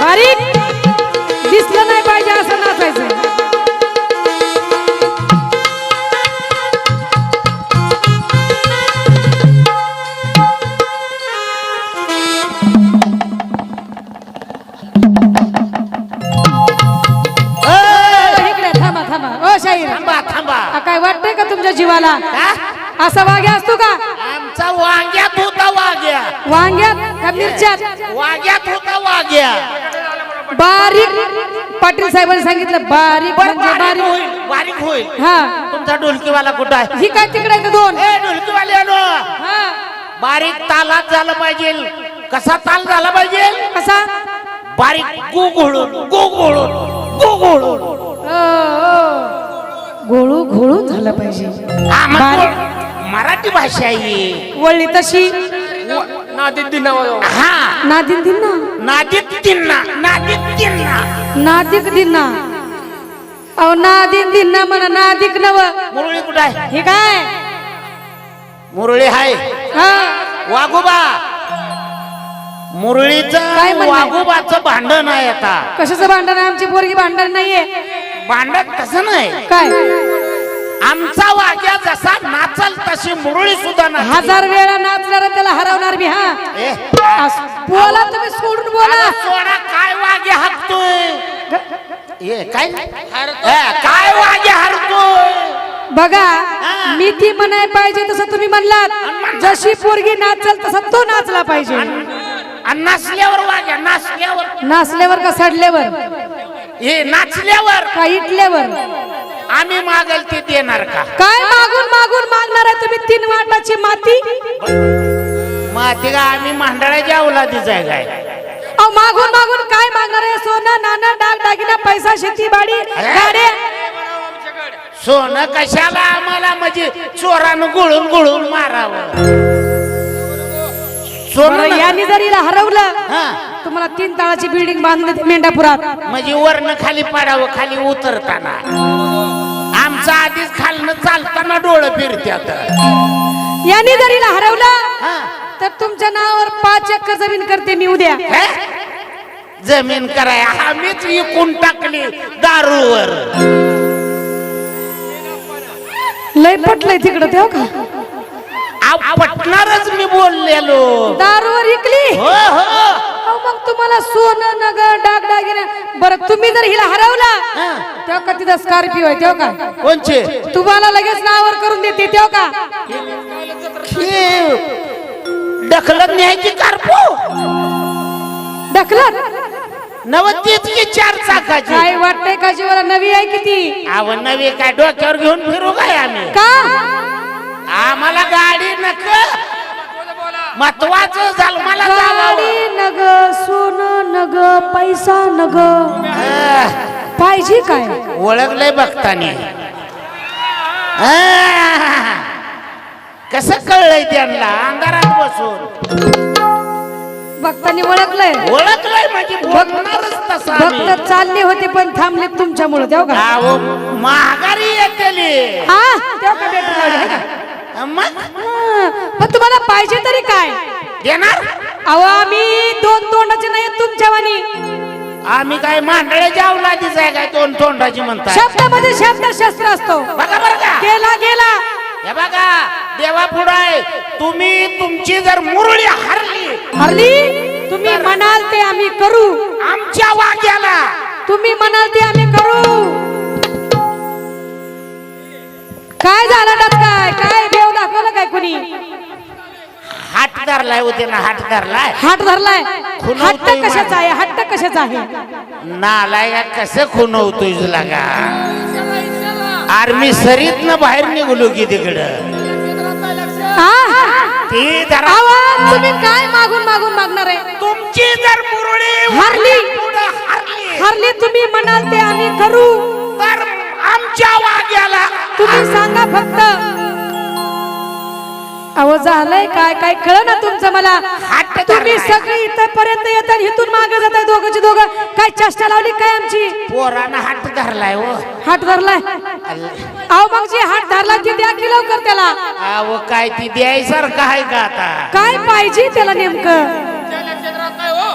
बारीक दिसलं नाही पाहिजे असं नाचायचं. थांबा थांबा. काय वाटतंय का तुमच्या जीवाला? असा वाघ्या असतो का? आमचा वाग्यात होता वाग्या. वांग्यात का मिरच्यात? वाग्यात होता वाग्या. बारीक पाटील साहेबांनी सांगितलं बारीक बरं, म्हणजे बारीक बारीक. होईल बारीक होईल. हा. तुमचा ढोलकीवाला कुठं आहे? ही काय तिकडे दोन? ए ढोलकीवाल्यानो हा. बारीक तालात झालं पाहिजे. कसा ताल झाला पाहिजे? कसा? बारीक गुगुळून गुगुळून गुगुळून ओ, ओ. घोळू घोळून झालं पाहिजे. आम्हाला मराठी भाषा आहे. वळली तशी? नादित दिना हा. नादिन दिना नादित दिना नादित दिना नादिक दिना अहो नादिन दिना म्हणा नादिक नव. मुरळी कुठं आहे? हे काय? मुरळी आहे. हा. वाघोबा. मुरळीचं काय म्हणणं आहे? वाघोबाचं भांडण आहे आता. कशाचं भांडण आहे? आमची पोरगी भांडण नाहीये. भांडण तसं नाही. काय? आमचा वाग्या जसा नाचल तशी मुरळी सुद्धा नाही हजार वेळा नाचणार त्याला हरवणार मी हा. ए, अस- बोला तुम्ही सोडून बोला. सोडा काय वागे हरतोय ए काय? ए, काय वागे हरतोय? बघा मी ती म्हणाय पाहिजे तसं तुम्ही म्हणलात. जशी पोरगी नाचल तसा तो नाचला पाहिजे. आणि नाचल्यावर वाग्या नाचल्यावर. नाचल्यावर का सडल्यावर? हे नाचल्यावर. का इटल्यावर आम्ही मागल ते देणार का? काय मागून मागून मागणार आहे तुम्ही? तीन वाटाची माती? माती का? आम्ही मांडळाच्या अवलादीच आहे काय? अहो मागून मागून काय मागणार आहे? सोनं नाना डाग दागिना पैसा शेती बाडी गाड्या. सोनं कशाला आम्हाला म्हणजे चोरानं गुळून गुळून मारावं? बरं, सोनं यांनी जर हिला हरवलं हा. तुम्हाला तीन ताळाची बिल्डिंग बांधून देते मेंढापुरात म्हणजे वरनं खाली पडावं खाली उतरताना. आमचा आधीच खालनं चालताना डोळं फिरत्यात. यांनी जर हरवलं. तर तुमच्या नावावर पाच एकर जमीन करते मी उद्या. हे? जमीन कराय आम्हीच इकून टाकली दारूवर. लय पटलंय तिकडं तेव्हा का? आ, पटणारच मी बोललेलो. दारूवर इकली हो हो. अहो, मग तुम्हाला सोनं नग डाग दागिना बरं तुम्ही जर हिला हरवला. तेव्हा का तिथं स्कॉर्पिओ आहे तेव्हा का? कोणचे? तुम्हाला लगेच नावावर करून देते तेव्हा का? ढकलत न्यायची कारपो? ढकलत? नवतीच की चार चाकाची? काय वाटतंय का जीवाला? नवी आहे किती? अव नवे काय? डोक्यावर घेऊन फिरू काय आम्ही? का? आम्हाला गाडी महत्वाचं झालं मला गाडी नग सोनं नग पैसा नग. पाहिजे काय? ओळखलंय बघतानी कसं कळलंय त्यांना? अंधारात बसून. भक्तांनी ओळखलंय. ओळखलंय म्हणजे बोलणारच तसा आम्ही. भक्त चालले होते पण थांबले तुमच्यामुळे तेव्हा का? अहो, माघारी येतेली. हा तेव्हा का भेटून राहिले, है का? मग तुम्हाला पाहिजे तरी काय? देणार? अहो आम्ही दोन तोंडाचे नाही तुमच्या वाणी. आम्ही काय मांडळ्याच्या अवलादीच आहे काय? दोन तोंडाची म्हणताय. शब्दामध्ये शब्द शस्त्र असतो. बघा बरं का. गेला गेला. हे बघा देवा पुढे तुम्ही तुमची जर मुरळी हरली हरली? तुम्ही म्हणाल ते आम्ही करू. आमच्या वाग्याला. तुम्ही म्हणाल ते आम्ही करू. काय झालं कुणी? हात धरलाय होते ना हात धरलाय. हात धरलाय हट्ट कशाचा आहे? हट्ट कशाचा आहे? नालाय कसं खुनवतोय तुला का आर्मी सरीत ना बाहेर निघलो की तिकडं. हा? ती जरा आवाज तुम्ही काय मागून मागून मागणार आहे? तुमची जर मुरळी हरली. पुढं हरली. हरली तुम्ही म्हणाल ते आम्ही करू. तर आमच्या वाग्याला तुम्ही सांगा फक्त. अहो झालंय काय? काय कळ ना तुमचं मला? तुम्ही. सगळे इथपर्यंत येतात इथून मागे जातात दोघांची दोघं. काय चेष्टा लावली काय आमची? पोरानं हात धरलाय हो. हात धरलाय? अहो मग जी हात धरला ती द्या की लवकर त्याला? अहो काय ती द्यायसारखं आहे का आता? काय पाहिजे त्याला नेमकं?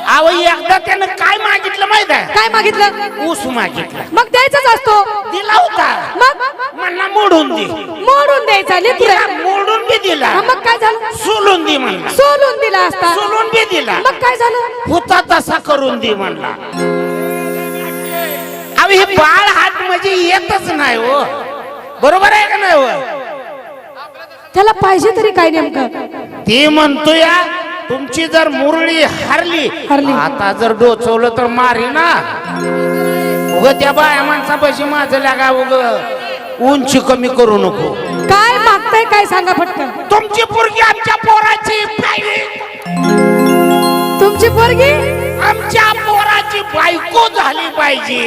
अहो एकदा त्यानं काय मागितलं माहीत आहे? काय मागितलं? ऊस मागितला. मग द्यायचाच असतो. दिला होता. मग? म्हणला मोडून दे. मोडून द्यायचा मोडून दिला असता. सोलून बी दिला. मग काय झालं? होता तसा करून दे म्हणला. अहो हे बाळ हात म्हणजे येतच नाही हो. बरोबर आहे का नाही हो? त्याला पाहिजे तरी काय नेमकं? ती म्हणतो या तुमची जर मुरळी हरली हरली. आता जर डोचवलं तर मारी ना. उग त्या बाया माणसापाशी माझं लागा उग उंची कमी करू नको. काय मागताय काय सांगा पटकन तुमची पोरगी आमच्या पोराची तुमची पोरगी? आमच्या पोराची बायको झाली पाहिजे.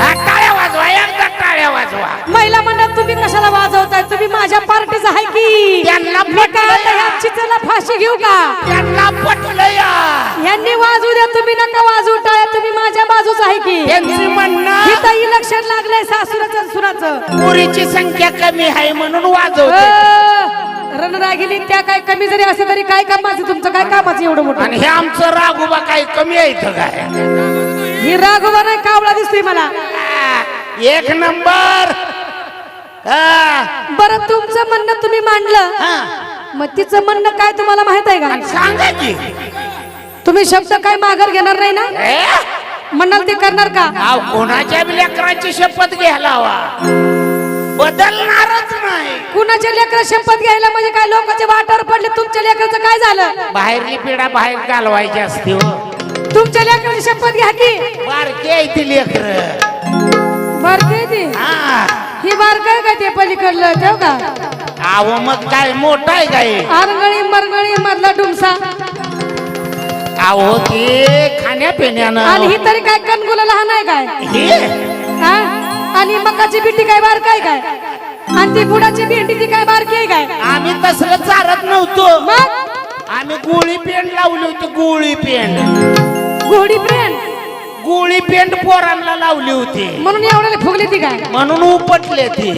हा, टाळ्या वाजवा एकदा टाळ्या वाजवा. महिला मंडळ तुम्ही कशाला वाजवताय? तुम्ही माझ्या पार्टीच आहे की? त्यांना चित्राला फाशी घेऊ का? त्यांना पटलं यांनी वाजू द्या तुम्ही नका वाजू टाळ्या तुम्ही माझ्या बाजूच आहे की? त्यांचं म्हणणं इथं इलेक्शन लागलंय सासुराचं सुनाचं पोरीची संख्या कमी आहे म्हणून वाजवते अ, रणरागिणी त्या काय कमी जरी असं तरी काय कामाचं तुमचं काय कामाचं एवढं मोठं? आणि हे आमचं राघोबा काही कमी आहे इथं काय? ही राघोबा नाही कावळा दिसतोय मला. एक नंबर. हा, बरं तुमचं म्हणणं तुम्ही मांडलं. हा. मग तिचं म्हणणं काय तुम्हाला माहीत आहे का? सांगा की. तुम्ही शब्द काय माघार घेणार नाही ना? म्हणाल ते करणार का? अहो, कोणाच्या बी लेकराची शपथ घ्यायला हवा बदलणारच नाही. कुणाच्या लेकर शपथ घ्यायला म्हणजे काय? लोकांच्या वाटावर पडले तुमच्या लेकराचं काय झालं? बाहेरली पिढा बाहेर घालवायची असते हो. तुमच्या लेकराची शपथ घ्या की. बारकी आहे ती लेकर. बारकाय ते? हा. ही बारकाय का ते पलीकडलं? ठेव का? अहो मग काय मोठा आहे काय? आरंगळी मरगळी मधला डुमसा. अहो ते आणि खाण्यापिण्यानं ही तरी काय कणगुला लहान आहे काय? हा? आणि मकाची बिट्टी काय बारकाय काय आणि ती बुडाची भेंडी ती काय बारकी आहे काय? आम्ही तसलं चालत नव्हतो. मग? आम्ही गोळी पेंड लावली होती गोळी पेंड. घोडी प्रेम गोळी पेंड पोरांना लावली होती. म्हणून एवढ्याला फुगली ती काय? म्हणून उपटले ती.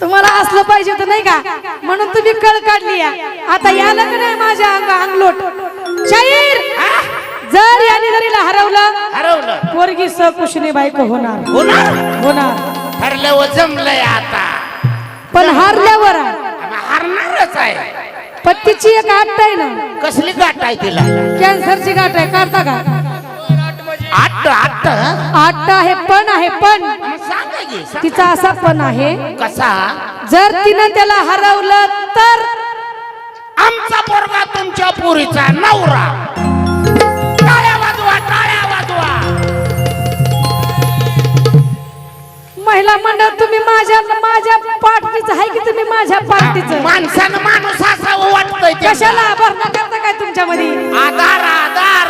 तुम्हाला असलं पाहिजे होतं नाही का? म्हणून तुम्ही कळ काढली या. आता याला का नाही माझ्या अंग अंगलोट. शाहीर! जर याने जरीला हरवलं हरवलं. पोरगी सकुशनी बायको होणार. होणार. होणार. ठरलं व जमलंय आता. पण हारल्यावर हारणारच आहे. पत्तीची एक आट आहे ना. कसली गाठ आहे तिला? कॅन्सरची गाठ आहे काढता का? आठ आठ आट आहे पण आहे पण. मग सांगा की सांग. तिचा असा पण आहे कसा? जर तिनं त्याला हरवलं तर आमचा पोरगा तुमच्या पुरीचा नवरा. महिला मंडळ तुम्ही माझ्या माझ्या पार्टीचं आहे की तुम्ही माझ्या पार्टीचं माणसानं माणूस असावं वाटतंय. कशाला भरणा करता काय तुमच्यामध्ये? आधार आधार.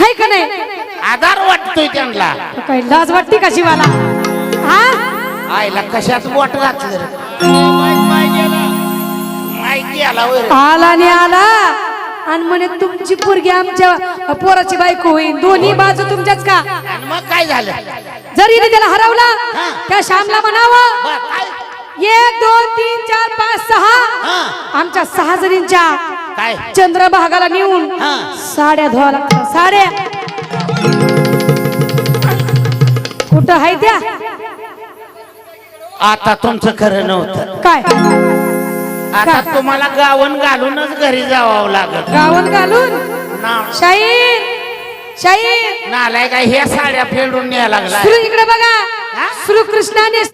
आहे का नाही? आधार वाटतोय त्यांना. तो काही लाज वाटते का शिवाला? हा? आईला कशात घातलं रे? माहिती आला रे. आला आणि आला. आणि म्हणे तुमची पोरगी आमच्या पोराची बायको होईल दोन्ही बाजू तुमच्याच का? आणि मग काय झालं? जर हिने त्याला हरवला त्या श्यामला म्हणावं बरं, काय? एक दोन तीन चार पाच सहा. हा. आमच्या सहा जणींच्या काय? चंद्रभागाला नेऊन हा. साड्या धुवा लागतात. साड्या. कुठं आहे त्या? आता तुमचं खरं नव्हतं. काय? आता तुम्हाला गावन घालूनच घरी जावं लागत. गावन घालून? ना. शाहीर शाहीर नालाय काय ह्या साड्या फेडून न्याय लागला इकडे बघा. हा? श्रीकृष्णाने